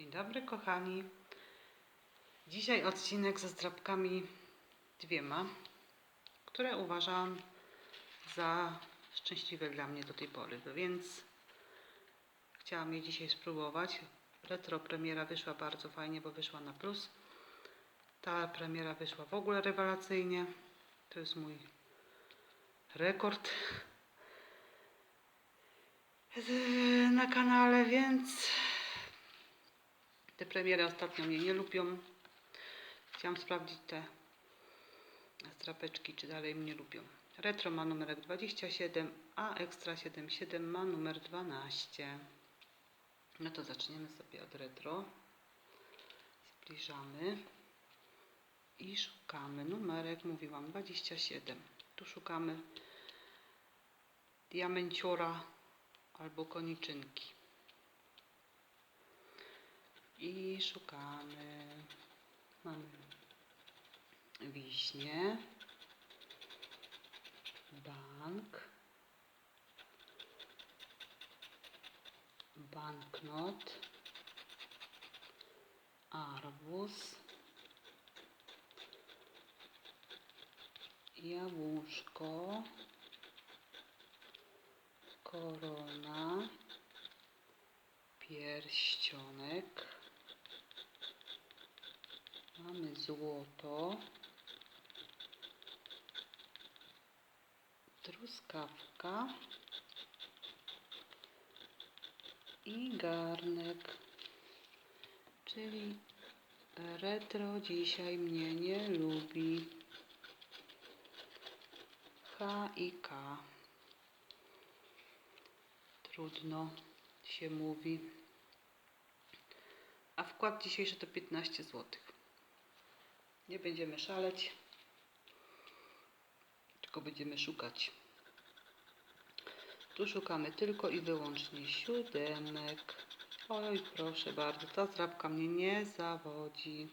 Dzień dobry kochani. Dzisiaj odcinek ze zdrabkami dwiema, które uważam za szczęśliwe dla mnie do tej pory, więc chciałam je dzisiaj spróbować. Retro premiera wyszła bardzo fajnie, bo wyszła na plus. Ta premiera wyszła w ogóle rewelacyjnie. To jest mój rekord na kanale, więc te premiery ostatnio mnie nie lubią. Chciałam sprawdzić te strapeczki, czy dalej mnie lubią. Retro ma numerek 27, a Extra 77 ma numer 12. No to zaczniemy sobie od retro. Zbliżamy i szukamy numerek, mówiłam 27. Tu szukamy diamenciora albo koniczynki. I szukamy. Mamy wiśnie, bank, banknot, arbuz, jabłuszko, korona, pierścionek, mamy złoto, truskawka i garnek, czyli retro dzisiaj mnie nie lubi. H i K. Trudno się mówi. A wkład dzisiejszy to 15 zł. Nie będziemy szaleć, tylko będziemy szukać. Tu szukamy tylko i wyłącznie siódemek. Oj, proszę bardzo, ta zdrabka mnie nie zawodzi.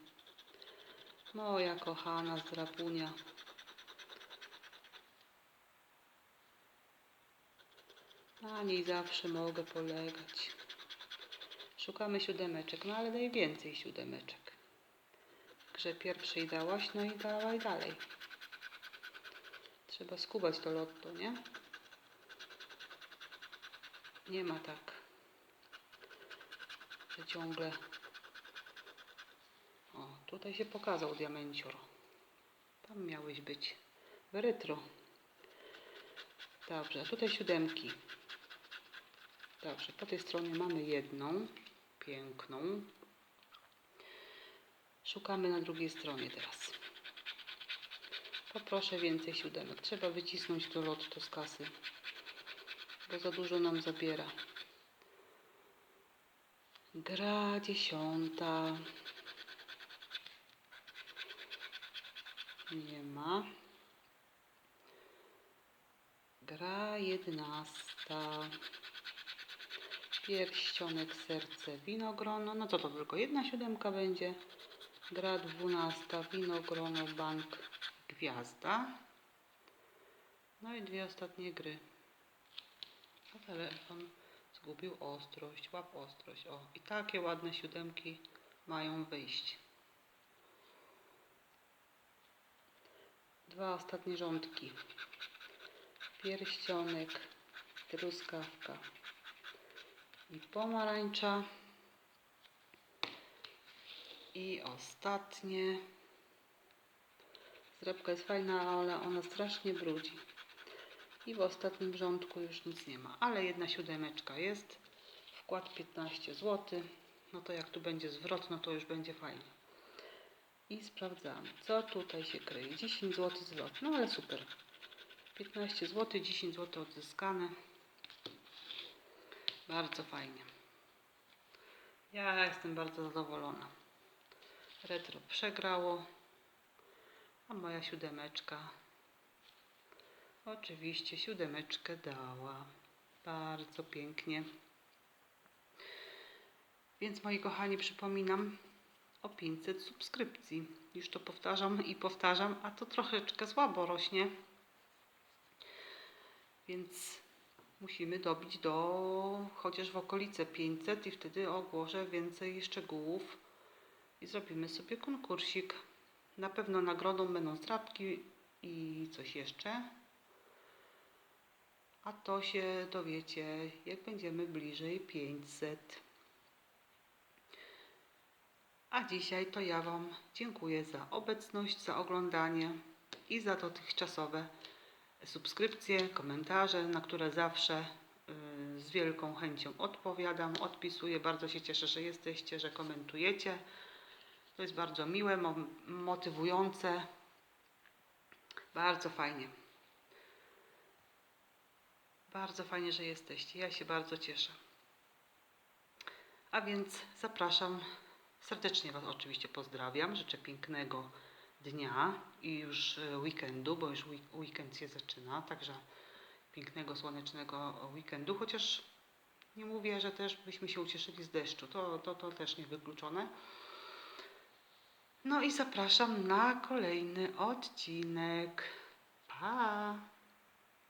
Moja kochana zdrapunia. Na niej zawsze mogę polegać. Szukamy siódemeczek, no ale najwięcej siódemeczek. Grze pierwszej dałaś, no i dawaj dalej. Trzeba skubać to lotto, nie? Nie ma tak, że ciągle... O, tutaj się pokazał diamencior. Tam miałeś być. W retro. Dobrze, a tutaj siódemki. Dobrze, po tej stronie mamy jedną, piękną. Szukamy na drugiej stronie teraz. Poproszę więcej siódemek. Trzeba wycisnąć to lotto z kasy, bo za dużo nam zabiera. Gra dziesiąta. Nie ma. Gra jedenasta. Pierścionek, serce, winogrono. No co to tylko jedna siódemka będzie. Gra dwunasta, winogrono, bank, gwiazda. No i dwie ostatnie gry. A telefon zgubił ostrość, łap ostrość. O, i takie ładne siódemki mają wyjść. Dwa ostatnie rządki. Pierścionek, truskawka i pomarańcza. I ostatnie. Zrabka jest fajna, ale ona strasznie brudzi. I w ostatnim rządku już nic nie ma. Ale jedna siódemeczka jest. Wkład 15 zł. No to jak tu będzie zwrot, no to już będzie fajnie. I sprawdzamy, co tutaj się kryje. 10 zł zwrot. No ale super. 15 zł, 10 zł odzyskane. Bardzo fajnie. Ja jestem bardzo zadowolona. Retro przegrało, a moja siódemeczka oczywiście siódemeczkę dała. Bardzo pięknie. Więc moi kochani, przypominam o 500 subskrypcji. Już to powtarzam i powtarzam, a to troszeczkę słabo rośnie. Więc musimy dobić do chociaż w okolice 500 i wtedy ogłoszę więcej szczegółów i zrobimy sobie konkursik. Na pewno nagrodą będą zdrabki i coś jeszcze. A to się dowiecie, jak będziemy bliżej 500. A dzisiaj to ja Wam dziękuję za obecność, za oglądanie i za dotychczasowe subskrypcje, komentarze, na które zawsze y, z wielką chęcią odpowiadam, odpisuję. Bardzo się cieszę, że jesteście, że komentujecie. To jest bardzo miłe, mo- motywujące. Bardzo fajnie. Bardzo fajnie, że jesteście. Ja się bardzo cieszę. A więc zapraszam. Serdecznie Was oczywiście pozdrawiam. Życzę pięknego dnia i już e, weekendu, bo już week- weekend się zaczyna. Także pięknego, słonecznego weekendu. Chociaż nie mówię, że też byśmy się ucieszyli z deszczu. To, to, to też niewykluczone. No i zapraszam na kolejny odcinek. Pa!